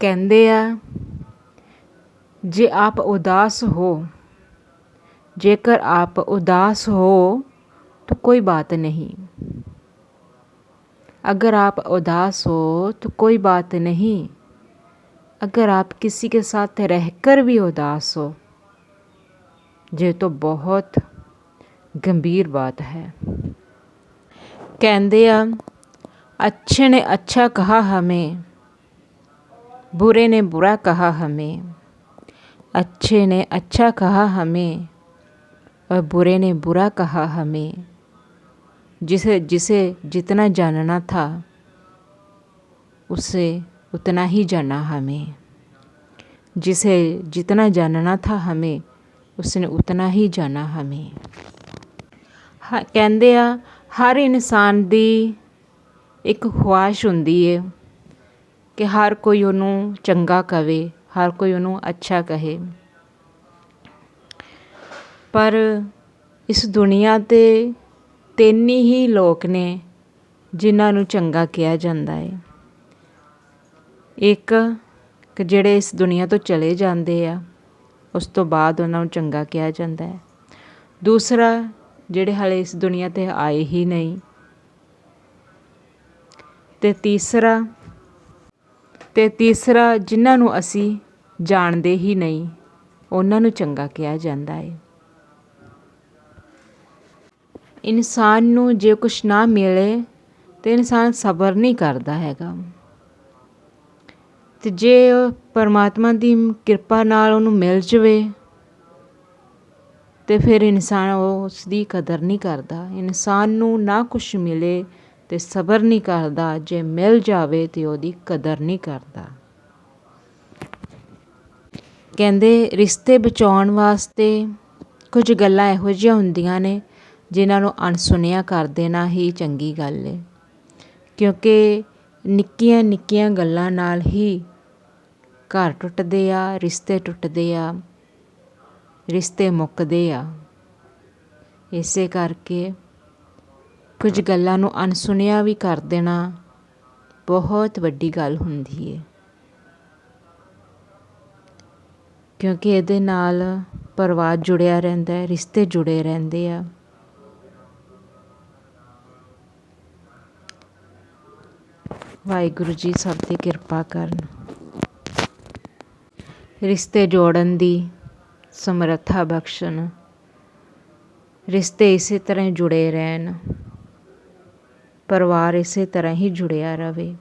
ਕਹਿੰਦੇ ਆ ਜੇ ਆਪ ਉਦਾਸ ਹੋ ਜੇਕਰ ਆਪ ਉਦਾਸ ਹੋ तो कोई बात नहीं अगर आप उदास हो तो कोई बात नहीं अगर आप किसी के साथ रहकर भी उदास हो ये तो बहुत गंभीर बात है कहते आ अच्छे ने अच्छा कहा हमें बुरे ने बुरा कहा हमें अच्छे ने अच्छा कहा हमें और बुरे ने बुरा कहा हमें जिसे जिसे जितना जानना था उसे उतना ही जाना हमें जिसे जितना जानना था हमें ਉਸਨੇ ਉਤਨਾ ਹੀ ਜਾਣਾ ਹਮੇ ਕਹਿੰਦੇ ਆ ਹਰ ਇਨਸਾਨ ਦੀ ਇੱਕ ਖੁਆਇਸ਼ ਹੁੰਦੀ ਏ ਕਿ ਹਰ ਕੋਈ ਉਹਨੂੰ ਚੰਗਾ ਕਵੇ, ਹਰ ਕੋਈ ਉਹਨੂੰ ਅੱਛਾ ਕਹੇ। ਪਰ ਇਸ ਦੁਨੀਆ ਤੇ ਤਿੰਨ ਹੀ ਲੋਕ ਨੇ ਜਿਨ੍ਹਾਂ ਨੂੰ ਚੰਗਾ ਕਿਹਾ ਜਾਂਦਾ ਹੈ ਇੱਕ ਕਿ ਜਿਹੜੇ ਇਸ ਦੁਨੀਆ ਤੋਂ ਚਲੇ ਜਾਂਦੇ ਆ, ਉਸ ਤੋਂ ਬਾਅਦ ਉਹਨਾਂ ਨੂੰ ਚੰਗਾ ਕਿਹਾ ਜਾਂਦਾ ਹੈ ਦੂਸਰਾ, ਜਿਹੜੇ ਹਲੇ ਇਸ ਦੁਨੀਆ ਤੇ ਆਏ ਹੀ ਨਹੀਂ। ਤੇ ਤੀਸਰਾ ਅਤੇ ਤੀਸਰਾ, ਜਿਨ੍ਹਾਂ ਨੂੰ ਅਸੀਂ ਜਾਣਦੇ ਹੀ ਨਹੀਂ, ਉਹਨਾਂ ਨੂੰ ਚੰਗਾ ਕਿਹਾ ਜਾਂਦਾ ਹੈ ਇਨਸਾਨ ਨੂੰ ਜੇ ਕੁਛ ਨਾ ਮਿਲੇ, ਤਾਂ ਇਨਸਾਨ ਸਬਰ ਨਹੀਂ ਕਰਦਾ ਹੈਗਾ। ਅਤੇ ਜੇ ਪਰਮਾਤਮਾ ਦੀ ਕਿਰਪਾ ਨਾਲ ਉਹਨੂੰ ਮਿਲ ਜਾਵੇ, ਤੇ ਫਿਰ ਇਨਸਾਨ ਉਸ ਦੀ ਕਦਰ ਨਹੀਂ ਕਰਦਾ। ਇਨਸਾਨ ਨੂੰ ਨਾ ਕੁਛ ਮਿਲੇ ਅਤੇ ਸਬਰ ਨਹੀਂ ਕਰਦਾ, ਜੇ ਮਿਲ ਜਾਵੇ ਤਾਂ ਉਹਦੀ ਕਦਰ ਨਹੀਂ ਕਰਦਾ। ਕਹਿੰਦੇ, ਰਿਸ਼ਤੇ ਬਚਾਉਣ ਵਾਸਤੇ ਕੁਝ ਗੱਲਾਂ ਇਹੋ ਜਿਹੀਆਂ ਹੁੰਦੀਆਂ ਨੇ, ਜਿਨ੍ਹਾਂ ਨੂੰ ਅਣਸੁਣਿਆ ਕਰ ਦੇਣਾ ਹੀ ਚੰਗੀ ਗੱਲ ਹੈ ਕਿਉਂਕਿ ਨਿੱਕੀਆਂ ਨਿੱਕੀਆਂ ਗੱਲਾਂ ਨਾਲ ਹੀ ਘਰ ਟੁੱਟਦੇ ਆ, ਰਿਸ਼ਤੇ ਟੁੱਟਦੇ ਆ, ਰਿਸ਼ਤੇ ਮੁੱਕਦੇ ਆ। ਇਸੇ ਕਰਕੇ ਕੁਝ ਗੱਲਾਂ ਨੂੰ ਅਣਸੁਣਿਆ ਵੀ ਕਰ ਦੇਣਾ ਬਹੁਤ ਵੱਡੀ ਗੱਲ ਹੁੰਦੀ ਹੈ ਕਿਉਂਕਿ ਇਹਦੇ ਨਾਲ ਪਰਿਵਾਰ ਜੁੜਿਆ ਰਹਿੰਦਾ ਹੈ, ਰਿਸ਼ਤੇ ਜੁੜੇ ਰਹਿੰਦੇ ਆ। ਵਾਹਿਗੁਰੂ ਜੀ ਸਭ ਦੀ ਕਿਰਪਾ ਕਰਨ। ਰਿਸ਼ਤੇ ਜੋੜਨ ਦੀ ਸਮਰੱਥਾ ਬਖਸ਼ਣ। ਰਿਸ਼ਤੇ ਇਸੇ ਤਰ੍ਹਾਂ ਜੁੜੇ ਰਹਿਣ। ਪਰਿਵਾਰ ਇਸੇ ਤਰ੍ਹਾਂ ਹੀ ਜੁੜਿਆ ਰਵੇ।